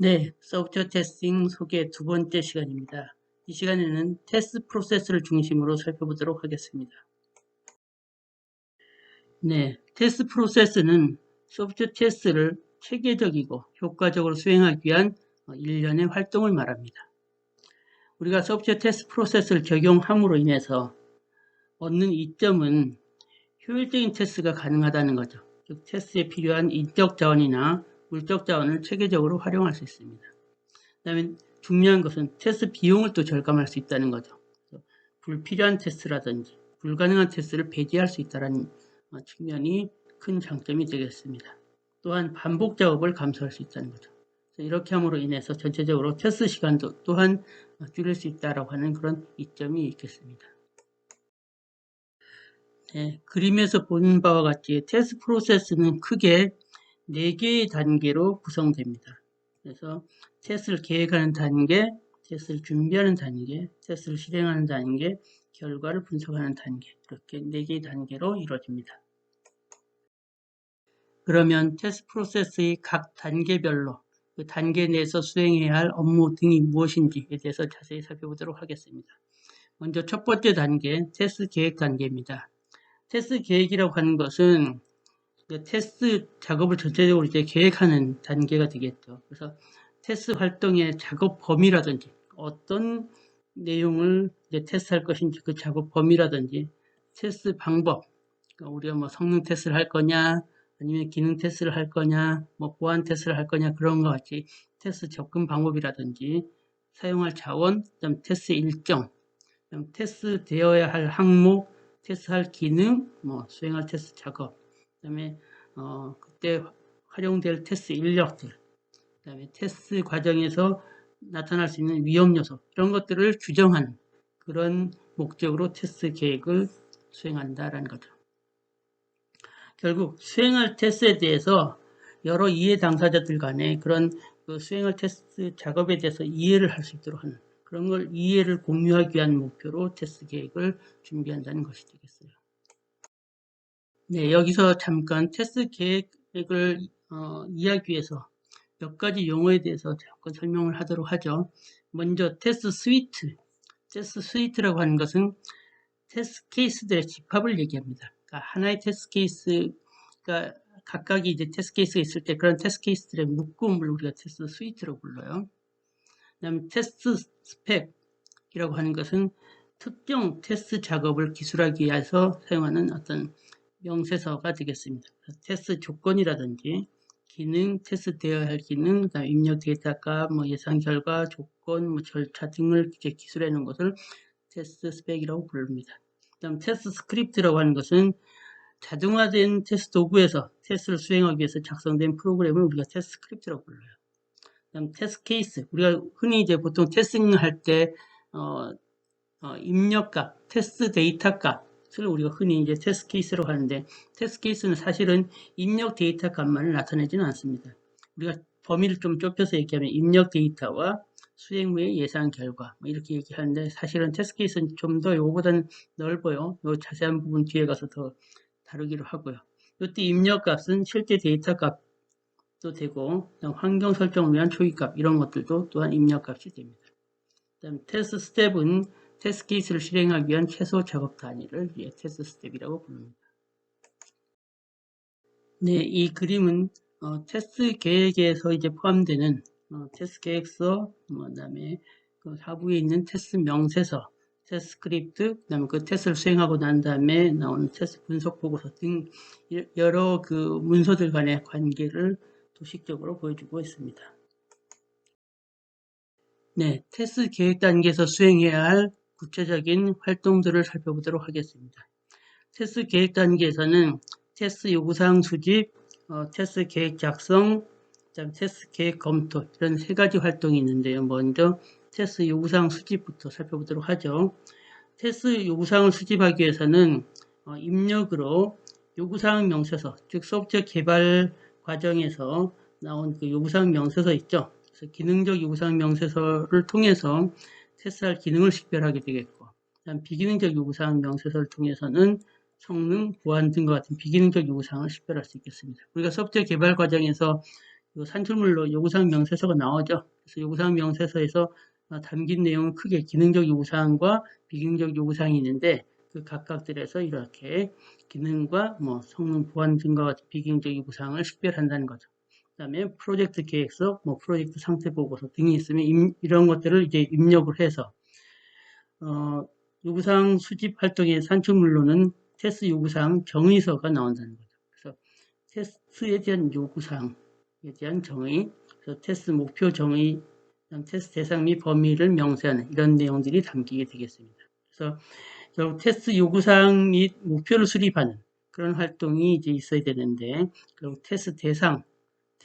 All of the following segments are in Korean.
네, 소프트웨어 테스팅 소개 두 번째 시간입니다. 이 시간에는 테스트 프로세스를 중심으로 살펴보도록 하겠습니다. 네, 테스트 프로세스는 소프트웨어 테스트를 체계적이고 효과적으로 수행하기 위한 어, 일련의 활동을 말합니다. 우리가 소프트웨어 테스트 프로세스를 적용함으로 인해서 얻는 이점은 효율적인 테스트가 가능하다는 거죠. 즉, 테스트에 필요한 인적 자원이나 물적 자원을 체계적으로 활용할 수 있습니다. 그 다음에 중요한 것은 테스트 비용을 또 절감할 수 있다는 거죠. 불필요한 테스트라든지 불가능한 테스트를 배제할 수 있다는 어, 측면이 큰 장점이 되겠습니다. 또한 반복 작업을 감소할 수 있다는 거죠. 이렇게 함으로 인해서 전체적으로 테스트 시간도 또한 어, 줄일 수 있다고 하는 그런 이점이 있겠습니다. 네, 그림에서 보는 바와 같이 테스트 프로세스는 크게 4개의 단계로 구성됩니다. 그래서 테스트를 계획하는 단계, 테스트를 준비하는 단계, 테스트를 실행하는 단계, 결과를 분석하는 단계 이렇게 4개의 단계로 이루어집니다. 그러면 테스트 프로세스의 각 단계별로 그 단계 내에서 수행해야 할 업무 등이 무엇인지에 대해서 자세히 살펴보도록 하겠습니다. 먼저 첫 번째 단계, 테스트 계획 단계입니다. 테스트 계획이라고 하는 것은 그 테스트 작업을 전체적으로 이제 계획하는 단계가 되겠죠. 그래서 테스트 활동의 작업 범위라든지 어떤 내용을 이제 테스트할 것인지 그 작업 범위라든지 테스트 방법 그러니까 우리가 뭐 성능 테스트를 할 거냐 아니면 기능 테스트를 할 거냐 뭐 보안 테스트를 할 거냐 그런 것 같이 테스트 접근 방법이라든지 사용할 자원 그다음 테스트 일정 그다음 테스트 되어야 할 항목 테스트할 기능 뭐 수행할 테스트 작업 그다음에 어, 그때 활용될 테스트 인력들, 그다음에 테스트 과정에서 나타날 수 있는 위험 요소 이런 것들을 규정하는 그런 목적으로 테스트 계획을 수행한다라는 거죠. 결국 수행할 테스트에 대해서 여러 이해 당사자들 간에 그런 그 수행할 테스트 작업에 대해서 이해를 할 수 있도록 하는 그런 걸 이해를 공유하기 위한 목표로 테스트 계획을 준비한다는 것이 되겠어요. 네, 여기서 잠깐 테스트 계획을 어, 이해하기 위해서 몇 가지 용어에 대해서 잠깐 설명을 하도록 하죠. 먼저 테스트 스위트. 테스트 스위트라고 하는 것은 테스트 케이스들의 집합을 얘기합니다. 그러니까 하나의 테스트 케이스가 각각이 이제 테스트 케이스가 있을 때 그런 테스트 케이스들의 묶음을 우리가 테스트 스위트라고 불러요. 그 다음에 테스트 스펙이라고 하는 것은 특정 테스트 작업을 기술하기 위해서 사용하는 어떤 명세서가 되겠습니다. 테스트 조건이라든지 기능, 테스트 되어야 할 기능, 입력 데이터 값, 뭐 예상 결과, 조건, 뭐 절차 등을 놓은 것을 테스트 스펙이라고 부릅니다. 그다음 테스트 스크립트라고 하는 것은 자동화된 테스트 도구에서 테스트를 수행하기 위해서 작성된 프로그램을 우리가 테스트 스크립트라고 불러요. 그다음 테스트 케이스, 우리가 흔히 이제 보통 테스팅 할 때 어, 어, 입력값, 테스트 데이터 값, 를 우리가 흔히 이제 테스트 케이스로 하는데 테스트 케이스는 사실은 입력 데이터 값만을 나타내지는 않습니다. 우리가 범위를 좀 좁혀서 얘기하면 입력 데이터와 수행 후의 예상 결과 뭐 이렇게 얘기하는데 사실은 테스트 케이스는 좀 더 요거보다는 넓어요. 요 자세한 부분 뒤에 가서 더 다루기로 하고요. 이때 입력 값은 실제 데이터 값도 되고 환경 설정을 위한 초기값 이런 것들도 또한 입력 값이 됩니다. 그다음 테스트 스텝은 테스트 케이스를 실행하기 위한 최소 작업 단위를 테스트 스텝이라고 부릅니다. 네, 이 그림은 어, 테스트 계획에서 이제 포함되는 어, 테스트 계획서, 뭐, 그다음에 그 하부에 있는 테스트 명세서, 테스트 스크립트, 그다음에 그 테스트를 수행하고 난 다음에 나오는 테스트 분석 보고서 등 여러 그 문서들 간의 관계를 도식적으로 보여주고 있습니다. 네, 테스트 계획 단계에서 수행해야 할 구체적인 활동들을 살펴보도록 하겠습니다. 테스트 계획 단계에서는 테스트 요구사항 수집, 어, 테스트 계획 작성, 테스트 계획 검토 이런 세 가지 활동이 있는데요. 먼저 테스트 요구사항 수집부터 살펴보도록 하죠. 테스트 요구사항을 수집하기 위해서는 어, 입력으로 요구사항 명세서, 즉 소프트웨어 개발 과정에서 나온 그 요구사항 명세서 있죠. 그래서 기능적 요구사항 명세서를 통해서 테스트할 기능을 식별하게 되겠고 비기능적 요구사항 명세서를 통해서는 성능, 보안 등과 같은 비기능적 요구사항을 식별할 수 있겠습니다. 우리가 소프트웨어 개발 과정에서 요 산출물로 요구사항 명세서가 나오죠. 그래서 요구사항 명세서에서 어, 담긴 내용은 크게 기능적 요구사항과 비기능적 요구사항이 있는데 그 각각들에서 이렇게 기능과 뭐 성능 보안 등과 같은 비기능적 요구사항을 식별한다는 거죠. 그 다음에 프로젝트 계획서, 뭐 프로젝트 상태 보고서 등이 있으면 임- 이런 것들을 이제 입력을 해서 어, 요구사항 수집 활동의 산출물로는 테스트 요구사항 정의서가 나온다는 거죠. 그래서 테스트에 대한 요구사항에 대한 정의, 그래서 테스트 목표 정의, 테스트 대상 및 범위를 명세하는 이런 내용들이 담기게 되겠습니다. 그래서 결국 테스트 요구사항 및 목표를 수립하는 그런 활동이 이제 있어야 되는데, 결국 테스트 대상,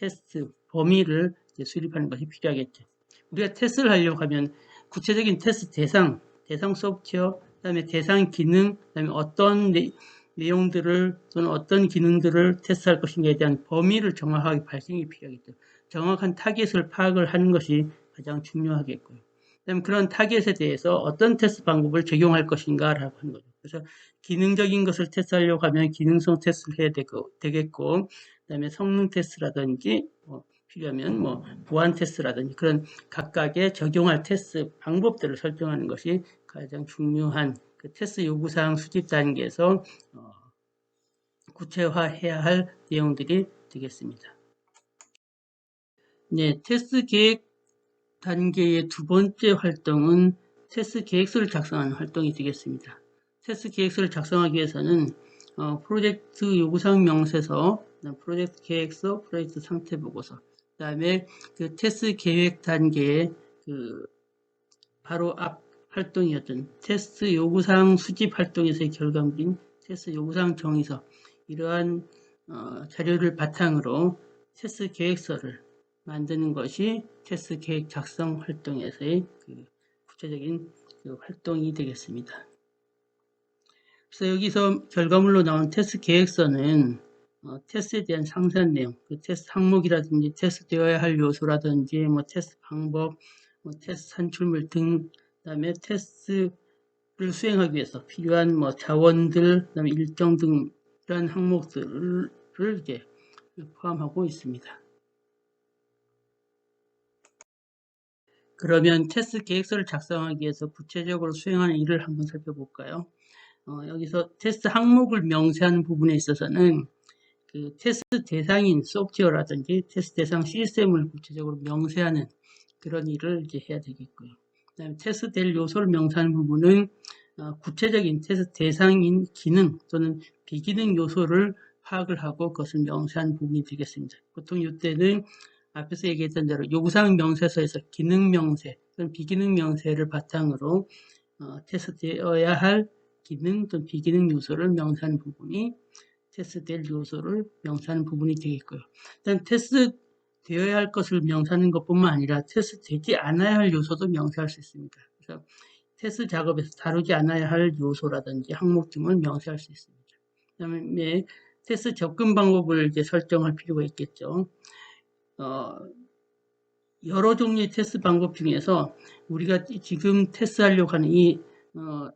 테스트 범위를 수립하는 것이 필요하겠죠. 우리가 테스트를 하려고 하면 구체적인 테스트 대상, 대상 소프트웨어, 그 다음에 대상 기능, 그 다음에 어떤 내, 내용들을 또는 어떤 기능들을 테스트할 것인가에 대한 범위를 정확하게 발생이 필요하겠죠. 정확한 타겟을 파악을 하는 것이 가장 중요하겠고요. 그다음에 그런 타겟에 대해서 어떤 테스트 방법을 적용할 것인가라고 하는 거죠. 그래서 기능적인 것을 테스트하려고 하면 기능성 테스트를 해야 되고, 되겠고, 그다음에 성능 테스트라든지 뭐 필요하면 뭐 보안 테스트라든지 그런 각각의 적용할 테스트 방법들을 설정하는 것이 가장 중요한 그 테스트 요구사항 수집 단계에서 어, 구체화해야 할 내용들이 되겠습니다. 네, 테스트 계획 단계의 두 번째 활동은 테스트 계획서를 작성하는 활동이 되겠습니다. 테스트 계획서를 작성하기 위해서는 어, 프로젝트 요구사항 명세서, 프로젝트 계획서, 프로젝트 상태 보고서, 그 다음에 그 테스트 계획 단계의 그 바로 앞 활동이었던 테스트 요구사항 수집 활동에서의 결과물인 테스트 요구사항 정의서 이러한 어, 자료를 바탕으로 테스트 계획서를 만드는 것이 테스트 계획 작성 활동에서의 그 구체적인 그 활동이 되겠습니다. 그래서 여기서 결과물로 나온 테스트 계획서는 어, 테스트에 대한 상세한 내용, 그 테스트 항목이라든지 테스트 되어야 할 요소라든지 뭐 테스트 방법, 뭐 테스트 산출물 등 그다음에 테스트를 수행하기 위해서 필요한 뭐 자원들, 그다음에 일정 등 이런 항목들을 이제 포함하고 있습니다. 그러면 테스트 계획서를 작성하기 위해서 구체적으로 수행하는 일을 한번 살펴볼까요? 어, 여기서 테스트 항목을 명세하는 부분에 있어서는 그 테스트 대상인 소프트웨어라든지 테스트 대상 시스템을 구체적으로 명세하는 그런 일을 이제 해야 되겠고요. 그다음에 테스트 될 요소를 명세하는 부분은 어, 구체적인 테스트 대상인 기능 또는 비기능 요소를 파악을 하고 그것을 명세하는 부분이 되겠습니다. 보통 이때는 앞에서 얘기했던 대로 요구사항 명세서에서 기능 명세 또는 비기능 명세를 바탕으로 어, 테스트되어야 할 기능 또는 비기능 요소를 명세하는 부분이 테스트될 요소를 명세하는 부분이 되겠고요. 일단 테스트 되어야 할 것을 명세하는 것뿐만 아니라 테스트 되지 않아야 할 요소도 명세할 수 있습니다. 그래서 테스트 작업에서 다루지 않아야 할 요소라든지 항목 등을 명세할 수 있습니다. 그 다음에 테스트 접근 방법을 이제 설정할 필요가 있겠죠. 어, 여러 종류의 테스트 방법 중에서 우리가 지금 테스트하려고 하는 이 어,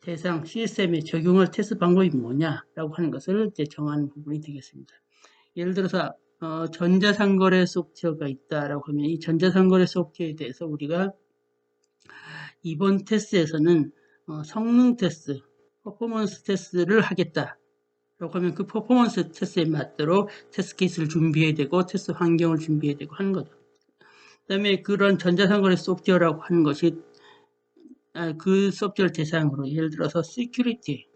대상 시스템에 적용할 테스트 방법이 뭐냐라고 하는 것을 이제 정하는 부분이 되겠습니다. 예를 들어서 어, 전자상거래 소프트웨어가 있다라고 하면 이 전자상거래 소프트웨어에 대해서 우리가 이번 테스트에서는 어, 성능 테스트, 퍼포먼스 테스트를 하겠다. 라고 하면 그 퍼포먼스 테스트에 맞도록 테스트 케이스를 준비해야 되고 테스트 환경을 준비해야 되고 하는 거죠. 그 다음에 그런 전자상거래 소프트웨어라고 하는 것이 아, 그 소프트웨어 대상으로 예를 들어서 시큐리티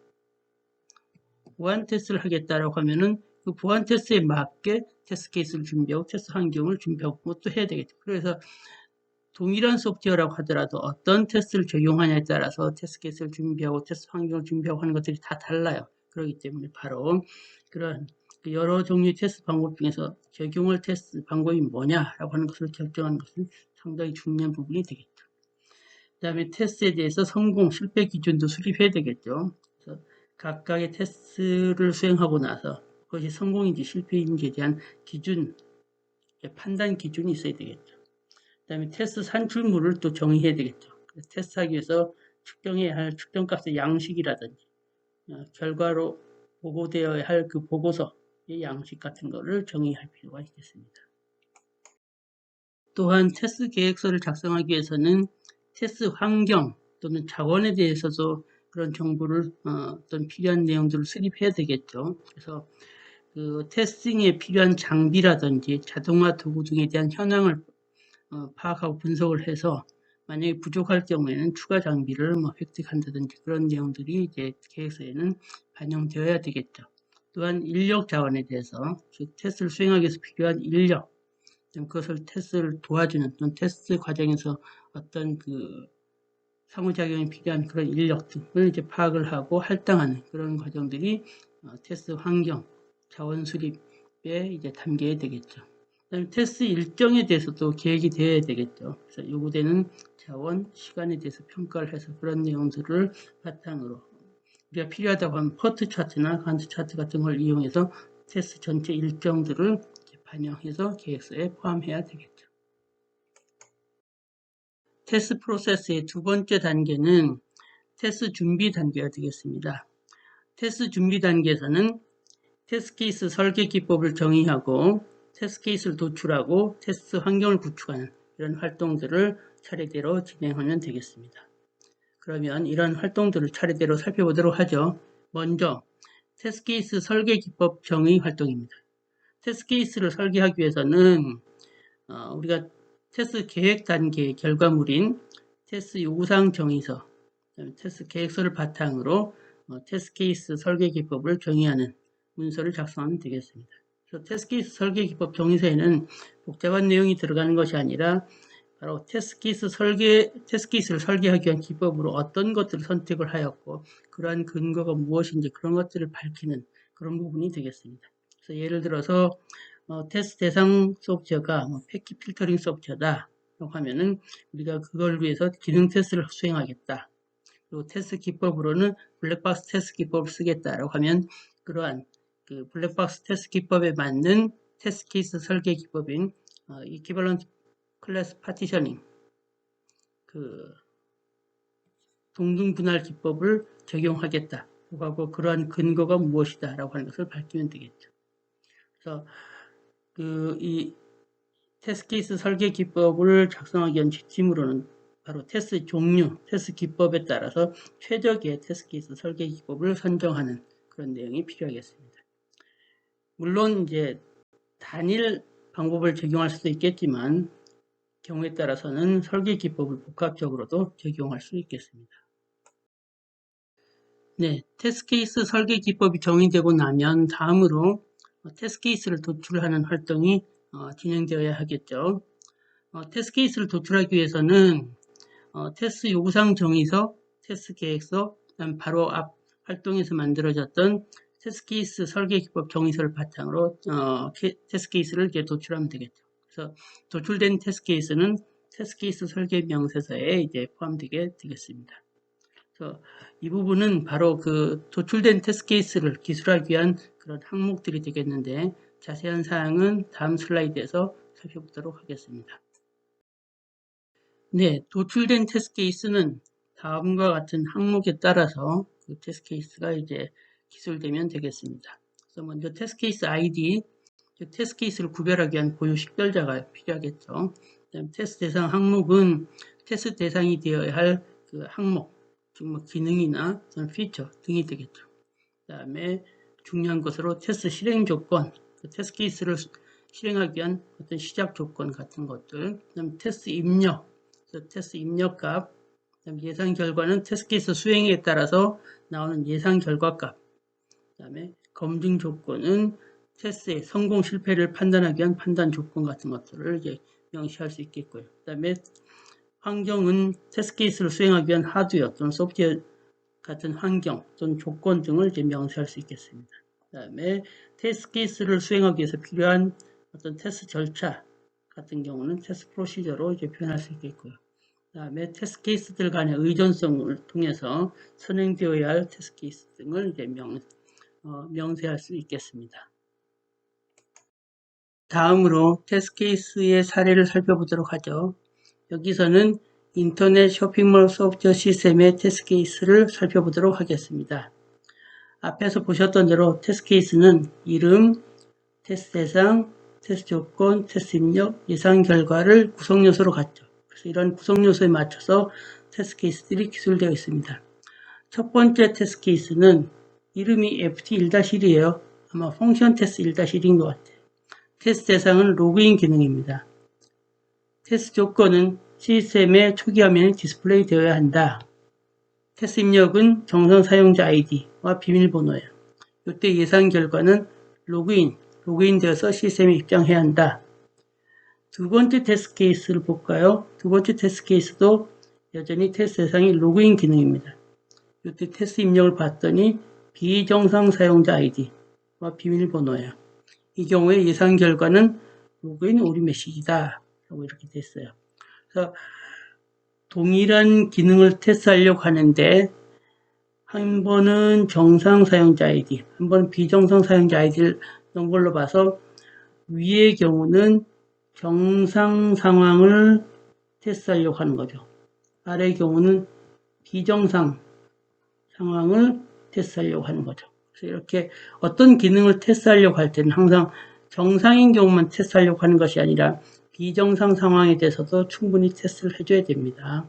보안 테스트를 하겠다라고 하면은 그 보안 테스트에 맞게 테스트 케이스를 준비하고 테스트 환경을 준비하고 그것도 해야 되겠죠. 그래서 동일한 소프트웨어라고 하더라도 어떤 테스트를 적용하냐에 따라서 테스트 케이스를 준비하고 테스트 환경을 준비하고 하는 것들이 다 달라요. 그렇기 때문에 바로 그런 그 여러 종류의 테스트 방법 중에서 적용할 테스트 방법이 뭐냐라고 하는 것을 결정하는 것은 상당히 중요한 부분이 되겠죠. 그 다음에 테스트에 대해서 성공, 실패 기준도 수립해야 되겠죠. 각각의 테스트를 수행하고 나서 그것이 성공인지 실패인지에 대한 기준, 판단 기준이 있어야 되겠죠. 그 다음에 테스트 산출물을 또 정의해야 되겠죠. 테스트하기 위해서 측정해야 할 측정값의 양식이라든지 어, 결과로 보고되어야 할 그 보고서의 양식 같은 것을 정의할 필요가 있겠습니다. 또한 테스트 계획서를 작성하기 위해서는 테스트 환경 또는 자원에 대해서도 그런 정보를 어, 어떤 필요한 내용들을 수립해야 되겠죠. 그래서 그 테스팅에 필요한 장비라든지 자동화 도구 등에 대한 현황을 어, 파악하고 분석을 해서 만약에 부족할 경우에는 추가 장비를 뭐 획득한다든지 그런 내용들이 이제 계획서에는 반영되어야 되겠죠. 또한 인력 자원에 대해서 즉 테스트를 수행하기 위해서 필요한 인력 그것을 테스트를 도와주는 또는 테스트 과정에서 어떤 그 상호작용이 필요한 그런 인력 등을 이제 파악을 하고 할당하는 그런 과정들이 어, 테스트 환경, 자원 수립에 이제 담겨야 되겠죠. 그다음에 테스트 일정에 대해서도 계획이 되어야 되겠죠. 그래서 요구되는 자원, 시간에 대해서 평가를 해서 그런 내용들을 바탕으로 우리가 필요하다고 하면 퍼트 차트나 간트 차트 같은 걸 이용해서 테스트 전체 일정들을 반영해서 계획서에 포함해야 되겠죠. 테스트 프로세스의 두 번째 단계는 테스트 준비 단계가 되겠습니다. 테스트 준비 단계에서는 테스트 케이스 설계 기법을 정의하고 테스트 케이스를 도출하고 테스트 환경을 구축하는 이런 활동들을 차례대로 진행하면 되겠습니다. 그러면 이런 활동들을 차례대로 살펴보도록 하죠. 먼저 테스트 케이스 설계 기법 정의 활동입니다. 테스트 케이스를 설계하기 위해서는 어, 우리가 테스트 계획 단계의 결과물인 테스트 요구사항 정의서, 테스트 계획서를 바탕으로 어, 테스트 케이스 설계 기법을 정의하는 문서를 작성하면 되겠습니다. 그래서 테스트 케이스 설계 기법 정의서에는 복잡한 내용이 들어가는 것이 아니라 바로 테스트 케이스 설계, 테스트 케이스를 설계하기 위한 기법으로 어떤 것들을 선택을 하였고 그러한 근거가 무엇인지 그런 것들을 밝히는 그런 부분이 되겠습니다. 그래서 예를 들어서 어, 테스트 대상 소프트웨어가 뭐 패킷 필터링 소프트웨어다 하면은 우리가 그걸 위해서 기능 테스트를 수행하겠다. 그리고 테스트 기법으로는 블랙박스 테스트 기법을 쓰겠다라고 하면 그러한 그 블랙박스 테스트 기법에 맞는 테스트 케이스 설계 기법인 어, 이퀴벌런트 클래스 파티셔닝 그 동등 분할 기법을 적용하겠다. 하고 그러한 근거가 무엇이다 라고 하는 것을 밝히면 되겠죠. 그래서 그 이 테스트 케이스 설계 기법을 작성하기 위한 지침으로는 바로 테스트 종류, 테스트 기법에 따라서 최적의 테스트 케이스 설계 기법을 선정하는 그런 내용이 필요하겠습니다. 물론 이제 단일 방법을 적용할 수도 있겠지만 경우에 따라서는 설계 기법을 복합적으로도 적용할 수 있겠습니다. 네, 테스트 케이스 설계 기법이 정의되고 나면 다음으로 테스트 케이스를 도출하는 활동이 어, 진행되어야 하겠죠. 어, 테스트 케이스를 도출하기 위해서는 어, 테스트 요구사항 정의서, 테스트 계획서, 바로 앞 활동에서 만들어졌던 테스트 케이스 설계 기법 정의서를 바탕으로 어, 케, 테스트 케이스를 이렇게 도출하면 되겠죠. 그래서 도출된 테스트 케이스는 테스트 케이스 설계 명세서에 이제 포함되게 되겠습니다. 그래서 이 부분은 바로 그 도출된 테스트 케이스를 기술하기 위한 그런 항목들이 되겠는데 자세한 사항은 다음 슬라이드에서 살펴보도록 하겠습니다. 네, 도출된 테스트 케이스는 다음과 같은 항목에 따라서 그 테스트 케이스가 이제 기술되면 되겠습니다. 그래서 먼저 테스트 케이스 ID, 즉 테스트 케이스를 구별하기 위한 고유 식별자가 필요하겠죠. 그다음 테스트 대상 항목은 테스트 대상이 되어야 할 그 항목, 즉 뭐 기능이나 피처 등이 되겠죠. 그 다음에 중요한 것으로 테스트 실행 조건, 그 테스트 케이스를 실행하기 위한 어떤 시작 조건 같은 것들, 그다음 테스트 입력, 테스트 입력 값, 그다음 예상 결과는 테스트 케이스 수행에 따라서 나오는 예상 결과 값, 그다음에 검증 조건은 테스트의 성공 실패를 판단하기 위한 판단 조건 같은 것들을 이제 명시할 수 있겠고요. 그다음에 환경은 테스트 케이스를 수행하기 위한 하드웨어 또는 소프트웨어 같은 환경 또는 조건 등을 이제 명시할 수 있겠습니다. 그 다음에 테스트 케이스를 수행하기 위해서 필요한 어떤 테스트 절차 같은 경우는 테스트 프로시저로 이제 표현할 수 있겠고요. 그 다음에 테스트 케이스들 간의 의존성을 통해서 선행되어야 할 테스트 케이스 등을 이제 명, 어, 명세할 수 있겠습니다. 다음으로 테스트 케이스의 사례를 살펴보도록 하죠. 여기서는 인터넷 쇼핑몰 소프트웨어 시스템의 테스트 케이스를 살펴보도록 하겠습니다. 앞에서 보셨던 대로 테스트 케이스는 이름, 테스트 대상, 테스트 조건, 테스트 입력, 예상 결과를 구성 요소로 갖죠. 그래서 이런 구성 요소에 맞춰서 테스트 케이스들이 기술되어 있습니다. 첫 번째 테스트 케이스는 이름이 FT1-1이에요. 아마 펑션 테스트 1-1인 것 같아요. 테스트 대상은 로그인 기능입니다. 테스트 조건은 시스템의 초기 화면에 디스플레이 되어야 한다. 테스트 입력은 정상 사용자 아이디와 비밀번호예요. 이때 예상 결과는 로그인, 로그인 되어서 시스템에 입장해야 한다. 두 번째 테스트 케이스를 볼까요? 두 번째 테스트 케이스도 여전히 테스트 대상이 로그인 기능입니다. 이때 테스트 입력을 봤더니 비정상 사용자 아이디와 비밀번호예요. 이 경우에 예상 결과는 로그인 오류 메시지다. 라고 이렇게 됐어요. 그래서 동일한 기능을 테스트하려고 하는데 한 번은 정상 사용자 아이디, 한 번은 비정상 사용자 아이디를 넣은 걸로 봐서 위의 경우는 정상 상황을 테스트하려고 하는 거죠. 아래의 경우는 비정상 상황을 테스트하려고 하는 거죠. 그래서 이렇게 어떤 기능을 테스트하려고 할 때는 항상 정상인 경우만 테스트하려고 하는 것이 아니라 비정상 상황에 대해서도 충분히 테스트를 해줘야 됩니다.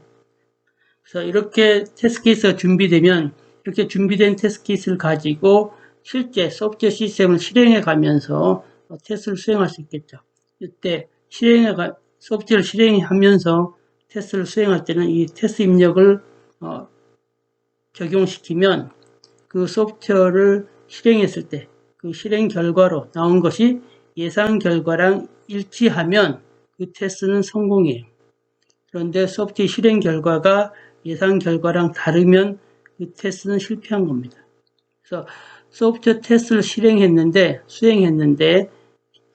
그래서 이렇게 테스트 케이스가 준비되면 이렇게 준비된 테스트 케이스를 가지고 실제 소프트웨어 시스템을 실행해 가면서 테스트를 수행할 수 있겠죠. 이때 실행해 가, 소프트웨어를 실행하면서 테스트를 수행할 때는 이 테스트 입력을 어, 적용시키면 그 소프트웨어를 실행했을 때 그 실행 결과로 나온 것이 예상 결과랑 일치하면 그 테스트는 성공이에요. 그런데 소프트웨어 실행 결과가 예상 결과랑 다르면 그 테스트는 실패한 겁니다. 그래서 소프트웨어 테스트를 실행했는데 수행했는데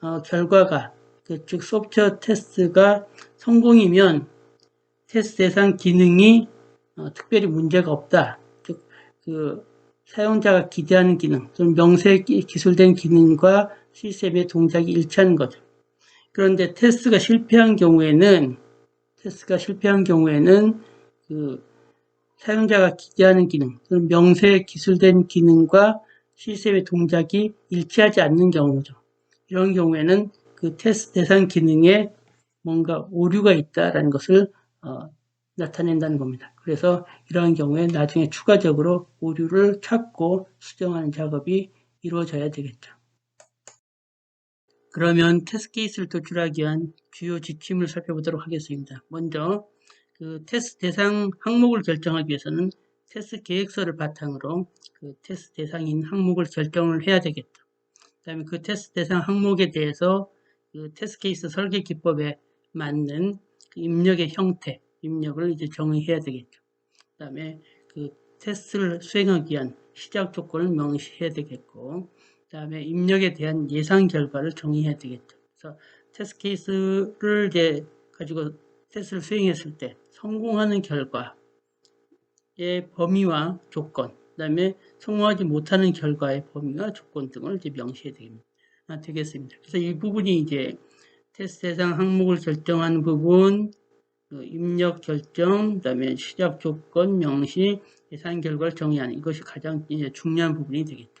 어, 결과가 그, 즉 소프트웨어 테스트가 성공이면 테스트 대상 기능이 어, 특별히 문제가 없다. 즉 그 사용자가 기대하는 기능, 또는 명세에 기술된 기능과 시스템의 동작이 일치하는 거죠. 그런데 테스트가 실패한 경우에는 테스트가 실패한 경우에는 그 사용자가 기대하는 기능 또는 명세에 기술된 기능과 시스템의 동작이 일치하지 않는 경우죠. 이런 경우에는 그 테스트 대상 기능에 뭔가 오류가 있다라는 것을 어, 나타낸다는 겁니다. 그래서 이러한 경우에 나중에 추가적으로 오류를 찾고 수정하는 작업이 이루어져야 되겠죠. 그러면 테스트 케이스를 도출하기 위한 주요 지침을 살펴보도록 하겠습니다. 먼저 그 테스트 대상 항목을 결정하기 위해서는 테스트 계획서를 바탕으로 그 테스트 대상인 항목을 결정을 해야 되겠죠. 그 다음에 그 테스트 대상 항목에 대해서 그 테스트 케이스 설계 기법에 맞는 그 입력의 형태, 입력을 이제 정의해야 되겠죠. 그 다음에 그 테스트를 수행하기 위한 시작 조건을 명시해야 되겠고, 그 다음에 입력에 대한 예상 결과를 정의해야 되겠죠. 그래서 테스트 케이스를 이제 가지고 테스트를 수행했을 때 성공하는 결과의 범위와 조건, 그 다음에 성공하지 못하는 결과의 범위와 조건 등을 이제 명시해야 됩니다. 아, 되겠습니다. 그래서 이 부분이 이제 테스트 대상 항목을 결정하는 부분, 그 입력 결정, 그 다음에 시작 조건 명시, 예상 결과를 정의하는 이것이 가장 이제 중요한 부분이 되겠죠.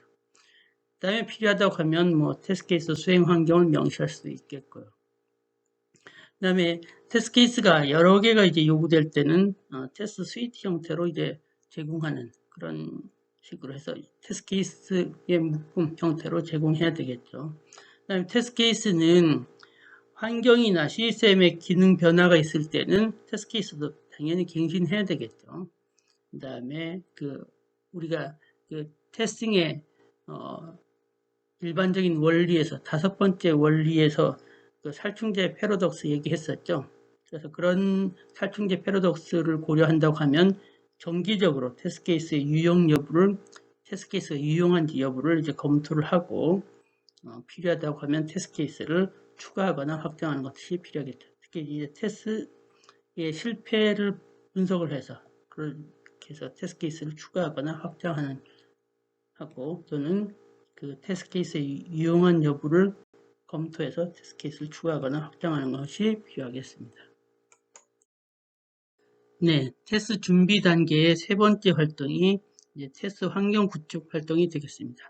그 다음에 필요하다고 하면 뭐 테스트 케이스 수행 환경을 명시할 수도 있겠고요. 그 다음에 테스트 케이스가 여러 개가 이제 요구될 때는 어, 테스트 스위트 형태로 이제 제공하는 그런 식으로 해서 테스트 케이스의 묶음 형태로 제공해야 되겠죠. 그 다음에 테스트 케이스는 환경이나 시스템의 기능 변화가 있을 때는 테스트 케이스도 당연히 갱신해야 되겠죠. 그 다음에 그 우리가 그 테스팅의 어, 일반적인 원리에서 다섯 번째 원리에서 그 살충제 패러독스 얘기했었죠. 그래서 그런 살충제 패러독스를 고려한다고 하면 정기적으로 테스트 케이스의 유용 여부를 테스트 케이스가 유용한지 여부를 이제 검토를 하고 어, 필요하다고 하면 테스트 케이스를 추가하거나 확정하는 것이 필요하겠죠. 특히 이제 테스트의 실패를 분석을 해서 그렇게 해서 테스트 케이스를 추가하거나 확정하는 하고 또는 그 테스트 케이스의 유용한 여부를 검토해서 테스트 케이스를 추가하거나 확장하는 것이 필요하겠습니다. 네, 테스트 준비 단계의 세 번째 활동이 이제 테스트 환경 구축 활동이 되겠습니다.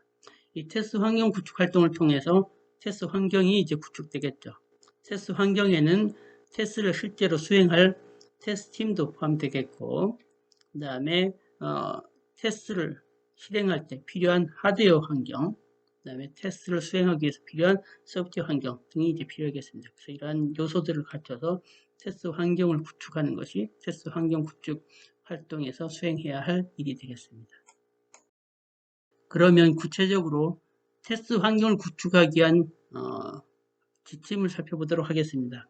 이 테스트 환경 구축 활동을 통해서 테스트 환경이 이제 구축되겠죠. 테스트 환경에는 테스트를 실제로 수행할 테스트 팀도 포함되겠고, 그 다음에 어, 테스트를 실행할 때 필요한 하드웨어 환경, 그 다음에 테스트를 수행하기 위해서 필요한 소프트웨어 환경 등이 이제 필요하겠습니다. 그래서 이러한 요소들을 갖춰서 테스트 환경을 구축하는 것이 테스트 환경 구축 활동에서 수행해야 할 일이 되겠습니다. 그러면 구체적으로 테스트 환경을 구축하기 위한 어, 지침을 살펴보도록 하겠습니다.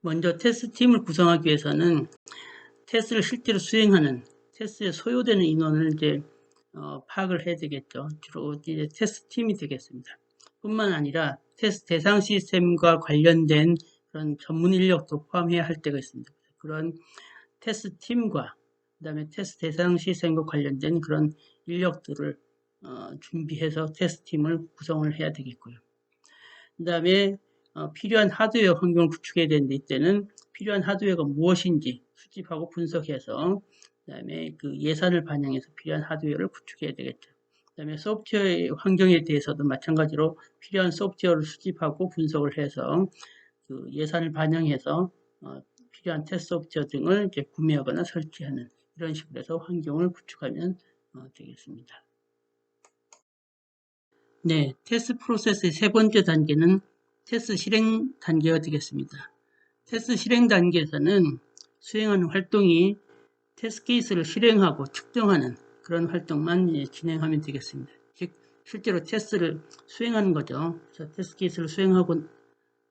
먼저 테스트 팀을 구성하기 위해서는 테스트를 실제로 수행하는 테스트에 소요되는 인원을 이제 어, 파악을 해야 되겠죠. 주로 이제 테스트 팀이 되겠습니다. 뿐만 아니라 테스트 대상 시스템과 관련된 그런 전문 인력도 포함해야 할 때가 있습니다. 그런 테스트 팀과 그 다음에 테스트 대상 시스템과 관련된 그런 인력들을 어, 준비해서 테스트 팀을 구성을 해야 되겠고요. 그 다음에 어, 필요한 하드웨어 환경을 구축해야 되는데 이때는 필요한 하드웨어가 무엇인지 수집하고 분석해서 그 다음에 그 예산을 반영해서 필요한 하드웨어를 구축해야 되겠죠. 그 다음에 소프트웨어 환경에 대해서도 마찬가지로 필요한 소프트웨어를 수집하고 분석을 해서 그 예산을 반영해서 어, 필요한 테스트 소프트웨어 등을 이제 구매하거나 설치하는 이런 식으로 해서 환경을 구축하면 어, 되겠습니다. 네, 테스트 프로세스의 세 번째 단계는 테스트 실행 단계가 되겠습니다. 테스트 실행 단계에서는 수행하는 활동이 테스트 케이스를 실행하고 측정하는 그런 활동만 진행하면 되겠습니다. 즉 실제로 테스트를 수행하는 거죠. 그래서 테스트 케이스를 수행하고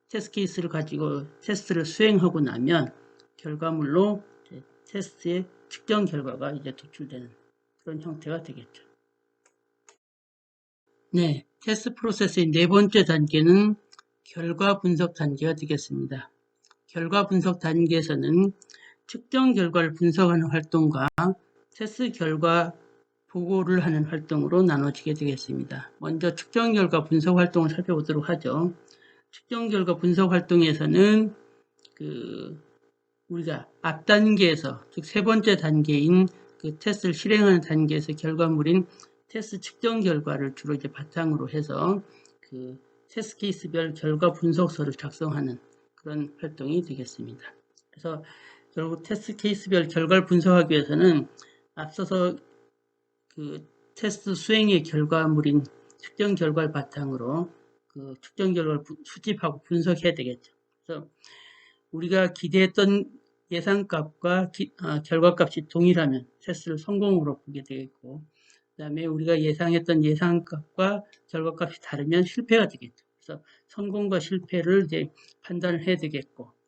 테스트 케이스를 가지고 테스트를 수행하고 나면 결과물로 테스트의 측정 결과가 이제 도출되는 그런 형태가 되겠죠. 네, 테스트 프로세스의 네 번째 단계는 결과 분석 단계가 되겠습니다. 결과 분석 단계에서는 측정 결과를 분석하는 활동과 테스트 결과 보고를 하는 활동으로 나눠지게 되겠습니다. 먼저 측정 결과 분석 활동을 살펴보도록 하죠. 측정 결과 분석 활동에서는 그 우리가 앞 단계에서 즉 세 번째 단계인 그 테스트를 실행하는 단계에서 결과물인 테스트 측정 결과를 주로 이제 바탕으로 해서 그 테스트 케이스별 결과 분석서를 작성하는 그런 활동이 되겠습니다. 그래서 결국 테스트 케이스별 결과를 분석하기 위해서는 앞서서 그 테스트 수행의 결과물인 측정 결과를 바탕으로 그 측정 결과를 수집하고 분석해야 되겠죠. 그래서 우리가 기대했던 예상값과 기, 아, 결과값이 동일하면 테스트를 성공으로 보게 되겠고 그 다음에 우리가 예상했던 예상값과 결과값이 다르면 실패가 되겠죠. 그래서 성공과 실패를 이제 판단을 해야 되겠고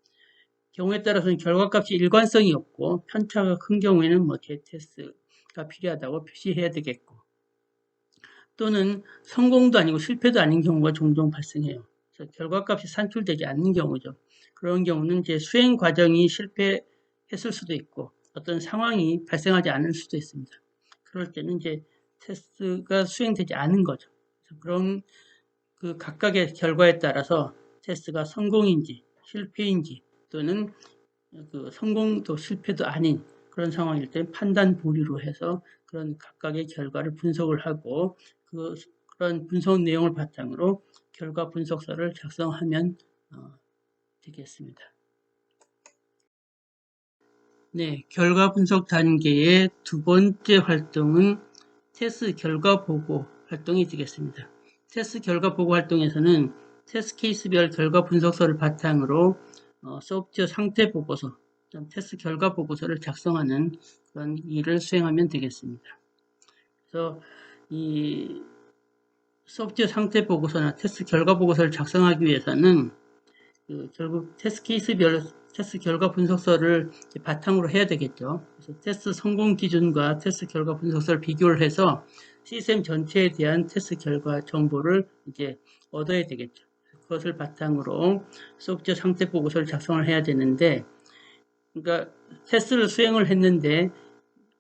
경우에 따라서는 결과값이 일관성이 없고 편차가 큰 경우에는 뭐 재테스트가 필요하다고 표시해야 되겠고 또는 성공도 아니고 실패도 아닌 경우가 종종 발생해요. 그래서 결과값이 산출되지 않는 경우죠. 그런 경우는 이제 수행 과정이 실패했을 수도 있고 어떤 상황이 발생하지 않을 수도 있습니다. 그럴 때는 이제 테스트가 수행되지 않은 거죠. 그런 그 각각의 결과에 따라서 테스트가 성공인지 실패인지 또는 그 성공도 실패도 아닌 그런 상황일 때 판단 보류로 해서 그런 각각의 결과를 분석을 하고 그, 그런 분석 내용을 바탕으로 결과 분석서를 작성하면 어, 되겠습니다. 네, 결과 분석 단계의 두 번째 활동은 테스트 결과 보고 활동이 되겠습니다. 테스트 결과 보고 활동에서는 테스트 케이스별 결과 분석서를 바탕으로 어, 소프트웨어 상태 보고서, 테스트 결과 보고서를 작성하는 그런 일을 수행하면 되겠습니다. 그래서 이 소프트웨어 상태 보고서나 테스트 결과 보고서를 작성하기 위해서는 그 결국 테스트 케이스별 테스트 결과 분석서를 바탕으로 해야 되겠죠. 그래서 테스트 성공 기준과 테스트 결과 분석서를 비교를 해서 시스템 전체에 대한 테스트 결과 정보를 이제 얻어야 되겠죠. 그것을 바탕으로 소프트웨어 상태 보고서를 작성을 해야 되는데, 그러니까 테스트를 수행을 했는데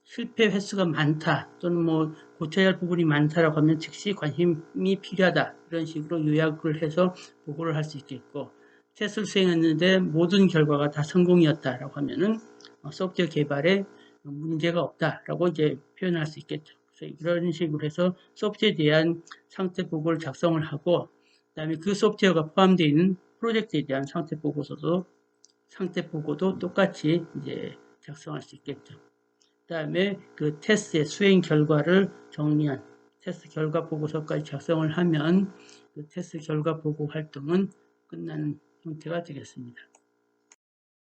실패 횟수가 많다 또는 뭐 고쳐야 할 부분이 많다라고 하면 즉시 관심이 필요하다 이런 식으로 요약을 해서 보고를 할 수 있겠고 테스트를 수행했는데 모든 결과가 다 성공이었다라고 하면은 어, 소프트웨어 개발에 문제가 없다라고 이제 표현할 수 있겠죠. 그래서 이런 식으로 해서 소프트웨어에 대한 상태 보고를 작성을 하고 그 다음에 그 소프트웨어가 포함되어 있는 프로젝트에 대한 상태 보고서도 상태 보고도 똑같이 이제 작성할 수 있겠죠. 그 다음에 그 테스트의 수행 결과를 정리한 테스트 결과 보고서까지 작성을 하면 그 테스트 결과 보고 활동은 끝나는 형태가 되겠습니다.